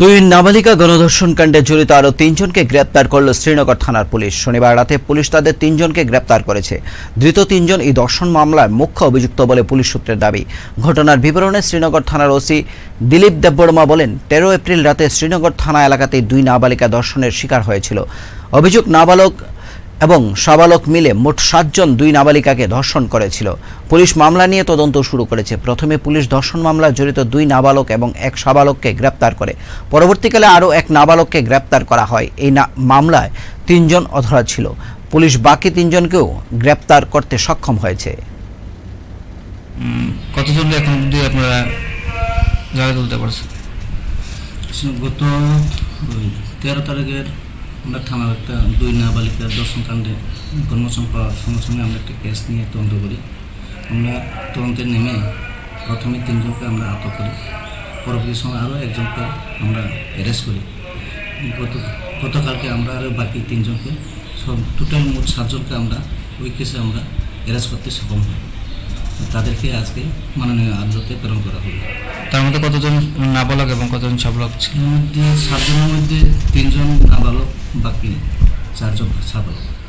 দুই নাবালিকা গণধর্ষণ কাণ্ডে জড়িত আরও তিনজনকে গ্রেপ্তার করল শ্রীনগর থানার পুলিশ। শনিবার রাতে পুলিশ তাদের তিনজনকে গ্রেপ্তার করেছে। ধৃত তিনজন এই দর্শন মামলায় মুখ্য অভিযুক্ত বলে পুলিশ সূত্রের দাবি। ঘটনার বিবরণে শ্রীনগর থানার ওসি দিলীপ দেববর্মা বলেন, তেরো এপ্রিল রাতে শ্রীনগর থানা এলাকাতে দুই নাবালিকা দর্শনের শিকার হয়েছিল। অভিযোগ, নাবালক এবং সাবালক মিলে মোট সাতজন দুই নাবালিকাকে ধর্ষণ করেছিল। পুলিশ মামলা নিয়ে তদন্ত শুরু করেছে। প্রথমে পুলিশ ধর্ষণ মামলায় জড়িত দুই নাবালক এবং এক সাবালককে গ্রেপ্তার করে। পরবর্তীকালে আরও এক নাবালককে গ্রেপ্তার করা হয়। এই মামলায় তিনজন অধরা ছিল। পুলিশ বাকি তিনজনকেও গ্রেপ্তার করতে সক্ষম হয়েছে। উম, কতজনকে এখন অব্দি আপনারা জায়গা তুলতে পারছেন? গত তেরো তারিখের আমরা থানার একটা দুই নাবালিকা দর্শন কাণ্ডে কর্মসং পাওয়ার সঙ্গে সঙ্গে আমরা একটা কেস নিয়ে তদন্ত করি। আমরা তদন্তে নেমে প্রথমে তিনজনকে আমরা আটক করি। পরবর্তী সময় আরও একজনকে আমরা অ্যারেস্ট করি। গত গতকালকে আমরা আরও বাকি তিনজনকে সব টোটাল মোট সাতজনকে আমরা ওই কেসে আমরা অ্যারেস্ট করতে সক্ষম হই। তাদেরকে আজকে মাননীয় আদালতে প্রেরণ করা হবে তার মধ্যে কতজন নাবালক এবং কতজন সাবলক ছিল? মধ্যে সাতজনের মধ্যে তিনজন নাবালক বাকি চারজন সাবালক